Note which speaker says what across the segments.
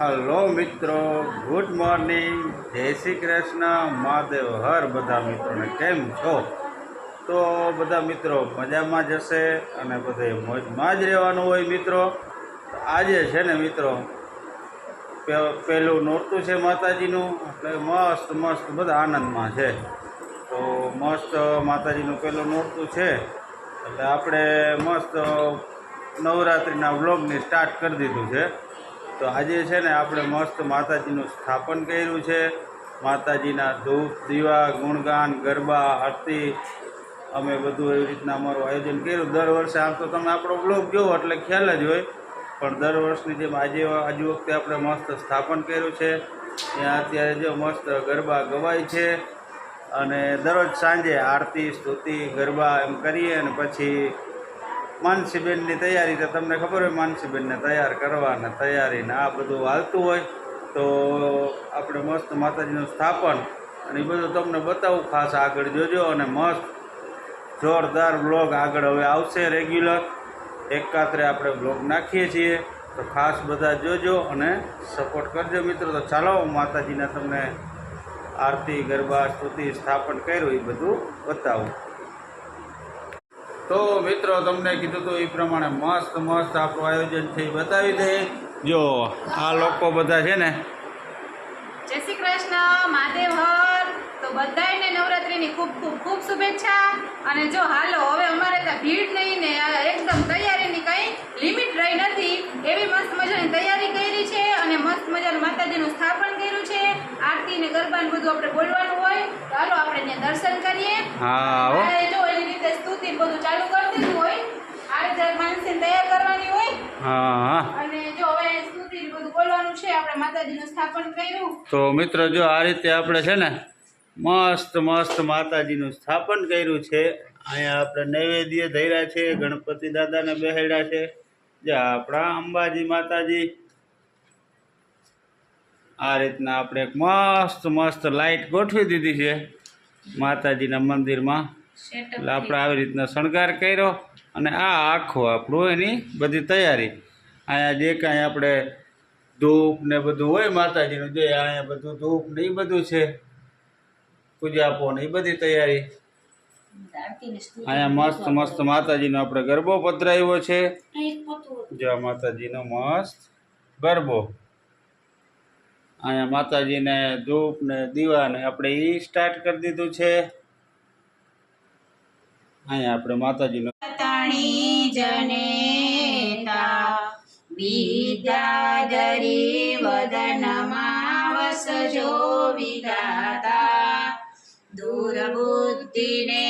Speaker 1: Hello મિત્રો good morning જય શ્રી કૃષ્ણ. મહાદેવ, હર બધા મિત્રોને કેમ છો? તો બધા મિત્રો મજામાં જશે અને બધે મોજમાં જ રહેવાનું હોય મિત્રો. આજે છે ને મિત્રો પહેલું નોરતું છે માતાજીનું, એટલે મસ્ત મસ્ત, બધા આનંદમાં છે. તો મસ્ત માતાજીનું પહેલું નોરતું છે, એટલે આપણે મસ્ત નવરાત્રિના વ્લોગને સ્ટાર્ટ કરી દીધું છે. તો આજે છે ને આપણે મસ્ત માતાજીનું સ્થાપન કર્યું છે. માતાજીના ધૂપ, દીવા, ગુણગાન, ગરબા, આરતી, અમે બધું એવી રીતના અમારું આયોજન કર્યું. દર વર્ષે આમ તો તમે આપણો બ્લોગ જોવો એટલે ખ્યાલ જ હોય. પણ દર વર્ષની જેમ આજે આજે વખતે આપણે મસ્ત સ્થાપન કર્યું છે. ત્યાં અત્યારે જો મસ્ત ગરબા ગવાય છે. અને દરરોજ સાંજે આરતી, સ્તુતિ, ગરબા એમ કરીએ અને પછી માનસીબેનની તૈયારી તો તમને ખબર હોય, માનસીબેનને તૈયાર કરવાને તૈયારીને આ બધું હાલતું હોય, તો આપણે મસ્ત માતાજીનું સ્થાપન અને એ બધું તમને બતાવું. ખાસ આગળ જોજો અને મસ્ત જોરદાર બ્લોગ આગળ હવે આવશે રેગ્યુલર. એકાત્રે આપણે બ્લોગ નાખીએ છીએ, તો ખાસ બધા જોજો અને સપોર્ટ કરજો મિત્રો. તો ચાલો માતાજીના તમને આરતી, ગરબા, સ્તુતિ, સ્થાપન કર્યું, એ બધું બતાવું. તો મિત્રો તમને કીધું હતું એ પ્રમાણે મસ્ત મસ્ત આપણું આયોજન છે એ બતાવી દે. જો આ લોકો બધા છે ને.
Speaker 2: જય શ્રી કૃષ્ણ મહાદેવ હર. તો બધાને નવરાત્રીની ખૂબ ખૂબ ખૂબ શુભેચ્છા. અને જો હાલો હવે અમારે ત્યાં ભીડ નહીં ને એકદમ તૈયારીની કંઈ લિમિટ રહી નથી. એવી મસ્ત મજાની તૈયારી કરી છે અને મસ્ત મજાનું માતાજીનું સ્થાપન કર્યું છે. આરતી ને ગરબા બધું આપણે બોલવાનું હોય. તો હાલો આપણે ત્યાં દર્શન કરીએ.
Speaker 1: હા
Speaker 2: જો એની રીતે સ્તુતિ ને બધું ચાલુ કરી દીધું હોય આ રીતે માનસીને તૈયાર કરવાની હોય
Speaker 1: હા હા.
Speaker 2: અને જો હવે સ્તુતિ બધું બોલવાનું છે આપણે માતાજીનું સ્થાપન કર્યું.
Speaker 1: તો મિત્રો જો આ રીતે આપણે છે ને મસ્ત મસ્ત માતાજીનું સ્થાપન કર્યું છે અહીંયા આપણે નૈવેદ્ય ધર્યા છે ગણપતિ દાદાને બેહાડ્યા છે. જે આપણા અંબાજી માતાજી આ રીતના આપણે એક મસ્ત મસ્ત લાઈટ ગોઠવી દીધી છે માતાજીના મંદિરમાં. એટલે આપણે આવી રીતના શણગાર કર્યો અને આ આખું આપણું એની બધી તૈયારી. અહીંયા જે કાંઈ આપણે ધૂપ ને બધું હોય માતાજીનું જે અહીંયા બધું ધૂપ ને એ બધું છે પૂજાપો ને એ બધી તૈયારી. અહીંયા મસ્ત મસ્ત માતાજીનો આપણે ગરબો પધરાવ્યો છે. જો માતાજીનો મસ્ત ગરબો. અહીંયા માતાજીને ધૂપ ને દીવા ને આપણે એ સ્ટાર્ટ કરી દીધું છે. અહીંયા આપણે માતાજીનો
Speaker 2: વિદ્યાધરી વદનમાં વસજો વિધાતા, દુર્બુદ્ધિને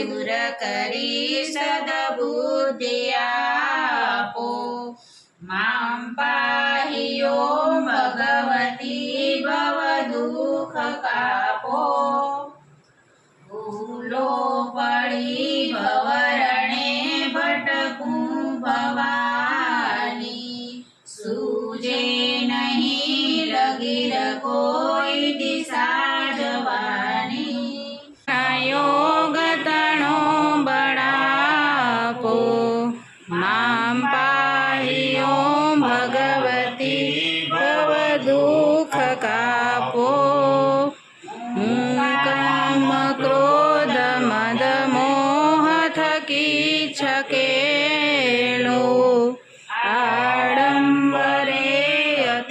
Speaker 2: દૂર કરી સદબુદ્ધિ આપો મામ પાહિયો ભગવતી ભવ દુઃખ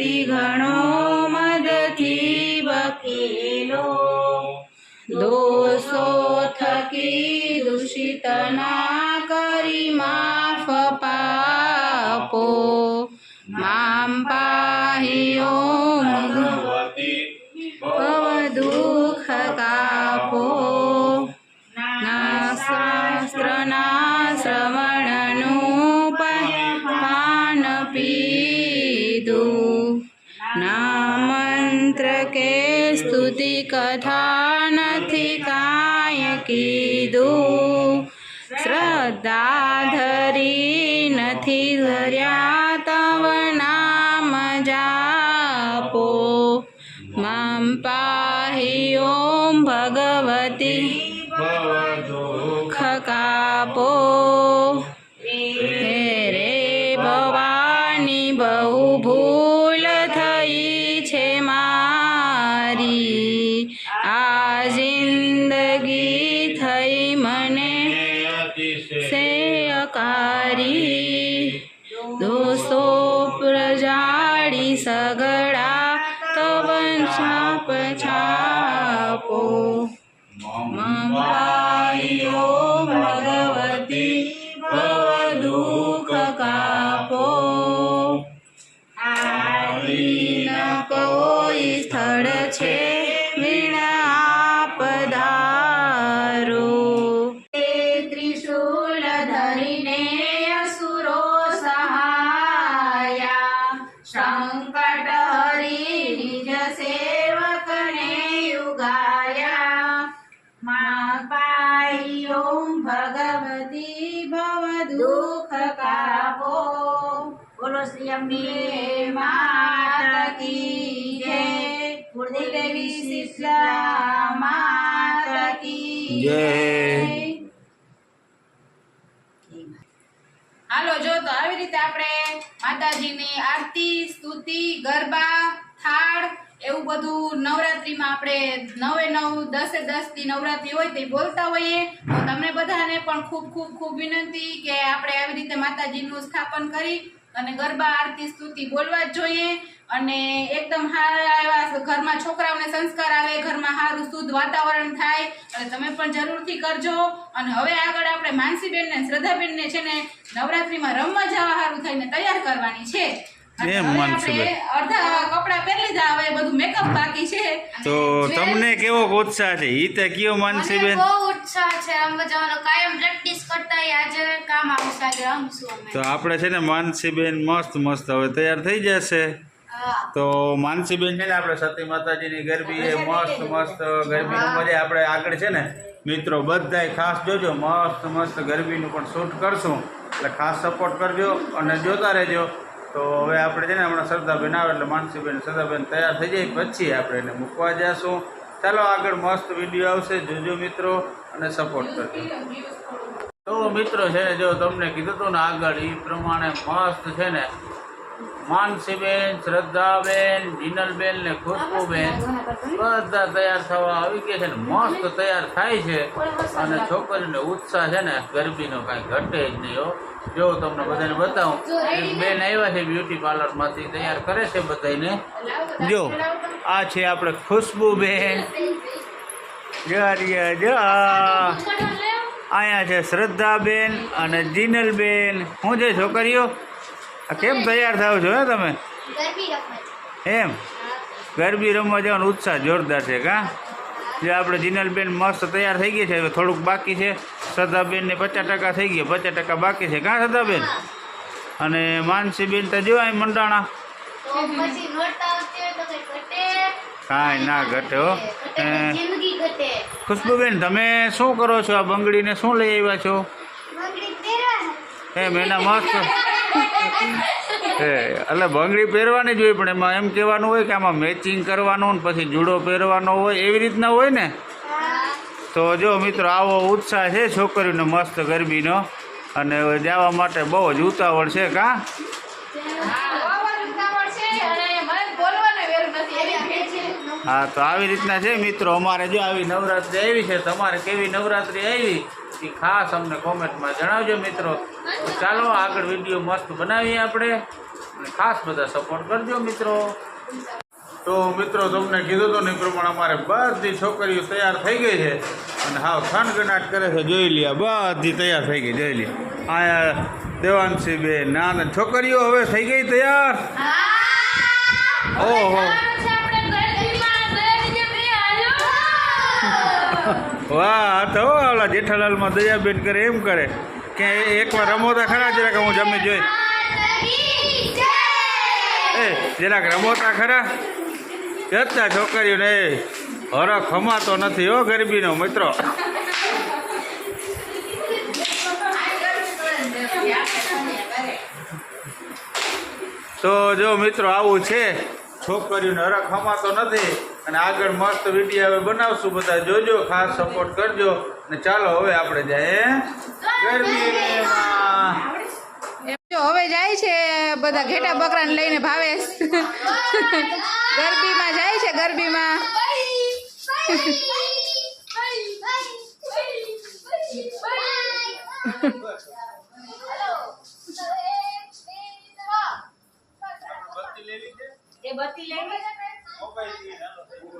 Speaker 2: અતિ ગણો મદથી વકીલો દોષો થકી દૂષિત ના કરી માફ કથા નથી કાંઈ કીધું. શ્રદ્ધા ધરી નથી ધર્યા તવ નામ જાપો. મમ પાહી ઓમ ભગવતી. जिन्दगी દુઃખ કાપો બોલો. હાલો જો તો આવી રીતે આપણે માતાજીની આરતી સ્તુતિ ગરબા થાળ એવું બધું નવરાત્રીમાં આપણે નવે નવ, દસે દસથી નવરાત્રી હોય તે બોલતા હોઈએ. તો તમને બધાને પણ ખૂબ ખૂબ ખૂબ વિનંતી કે આપણે આવી રીતે માતાજીનું સ્થાપન કરી અને ગરબા, આરતી, સ્તુતિ બોલવા જ જોઈએ. અને એકદમ સારા એવા ઘરમાં છોકરાઓને સંસ્કાર આવે, ઘરમાં સારું, શુદ્ધ વાતાવરણ થાય, અને તમે પણ જરૂરથી કરજો. અને હવે આગળ આપણે માનસીબેન ને શ્રદ્ધાબેન ને છે ને નવરાત્રીમાં રમવા જવા સારું થઈને તૈયાર કરવાની છે. અને
Speaker 1: એમ માનસીબેન.
Speaker 2: આપણે અડધા કપડાં પહેરી લીધા હવે બધું મેકઅપ બાકી છે.
Speaker 1: તો તમને કેવો ઉત્સાહ છે? ઈ તે કયો
Speaker 3: મને
Speaker 1: માનસીબેન
Speaker 3: બહુ ઉત્સાહ છે. રમવા જવાનો કાયમ પ્રેક્ટિસ કરતા હોય. આજે કામ આવશે આજે રમશું અમે.
Speaker 1: તો આપણે છે ને માનસીબેન મસ્ત મસ્ત હવે તૈયાર થઈ જશે.
Speaker 3: તો
Speaker 1: તો માનસીબેન છે ને આપણે સતી માતાજીની ગરબી એ મસ્ત મસ્ત ગરબીનું મજા આપણે આગળ છે ને મિત્રો બધાય ખાસ જોજો મસ્ત મસ્ત ગરબીનું પણ શૂટ કરશું. એટલે ખાસ સપોર્ટ કરજો અને જોતા રહેજો. તો હવે આપણે છે ને હમણાં શ્રદ્ધાબેન આવે એટલે માનસીબેન શ્રદ્ધાબેન તૈયાર થઈ જાય, પછી આપણે એને મૂકવા જઈશું. ચાલો આગળ મસ્ત વીડિયો આવશે. જોજો મિત્રો અને સપોર્ટ કરજો. તો મિત્રો, છે ને, જો તમને કીધું હતું ને આગળ એ પ્રમાણે મસ્ત છે ને માનસીબેન, શ્રદ્ધાબેન જીનલબેન ને ખુશ્બુબેન બધા તૈયાર થવા આવી ગયા છે ને મસ્ત તૈયાર થાય છે. અને છોકરીનો ઉત્સાહ છે ને, ગરબીનો કાંઈ ઘટે જ નહીં જો તમને બધાને બતાવું બેન આવ્યા છે બ્યુટી પાર્લરમાંથી તૈયાર કરે છે બધાને જો, આ છે આપણે ખુશ્બુબેન. અહીંયા છે શ્રદ્ધાબેન અને જીનલબેન શું છે છોકરીઓ? કેમ તૈયાર થાવ છો હે તમે? એમ? ગરબી રમવા જવાનો ઉત્સાહ જોરદાર છે કા? જે આપણે જીનલબેન મસ્ત તૈયાર થઈ ગઈ છે હવે થોડુંક બાકી છે. સદાબેન ને પચાસ ટકા થઈ ગયા પચાસ ટકા બાકી છે. કાં સદાબેન અને માનસીબેન તો જોવા મંડાણા.
Speaker 3: કઈ
Speaker 1: ના ઘટે હો. ખુશ્બુબેન તમે શું કરો છો? આ બંગડીને શું લઈ આવ્યા છો? એમ એના મસ્ત એટલે બંગડી પહેરવાની જ હોય, પણ એમાં એમ કહેવાનું હોય કે આમાં મેચિંગ કરવાનું ને પછી જુડો પહેરવાનો હોય, એવી રીતના હોય ને? તો જો મિત્રો, આવો ઉત્સાહ છે છોકરીનો મસ્ત ગરબીનો. અને જવા માટે બહુ જ ઉતાવળ છે, કાં? હા, તો આવી રીતના છે મિત્રો. અમારે જો આવી નવરાત્રિ આવી છે, તમારે કેવી નવરાત્રિ આવી? એ ખાસ અમને કોમેન્ટમાં જણાવજો મિત્રો. ચાલો આગળ વીડિયો મસ્ત બનાવીએ આપણે. અને ખાસ બધા સપોર્ટ કરજો મિત્રો. તો મિત્રો તમને કીધું હતું ને પ્રમાણે અમારે બધી છોકરીઓ તૈયાર થઈ ગઈ છે. અને હાવ થનગનાટ કરે છે જોઈ લ્યા બધી તૈયાર થઈ ગઈ જોઈ લ્યા. આ દેવાંશી બેન ના ના છોકરીઓ હવે થઈ ગઈ તૈયાર? ઓહો. વાહ આ તો હો ઓલા જેઠાલાલમાં દયાબેન કરે એમ કરે. કે એકવાર રમોતા ખરા જરાક હું જમી જોઈ. એ, જરાક રમોતા ખરા. જતા છોકરીઓને એ હરખ ખમાતો નથી હો ગરબીનો મિત્રો. તો જો મિત્રો આવું છે, છોકરીઓને હરખ ખમાતો નથી. અને આગળ મસ્ત વીડિયો હવે બનાવશું બધા. જોજો ખાસ સપોર્ટ કરજો. અને ચાલો હવે આપણે જઈએ ગરબીમાં
Speaker 2: જો હવે જાય છે બધા ઘેટા બકરાને લઈને ભાવેશ ગરબીમાં જાય છે ગરબીમાં.
Speaker 1: બત્તી લેવી છે
Speaker 4: એ બત્તી લેવી
Speaker 1: મોબાઈલ થી નાનો થઈ ગયો.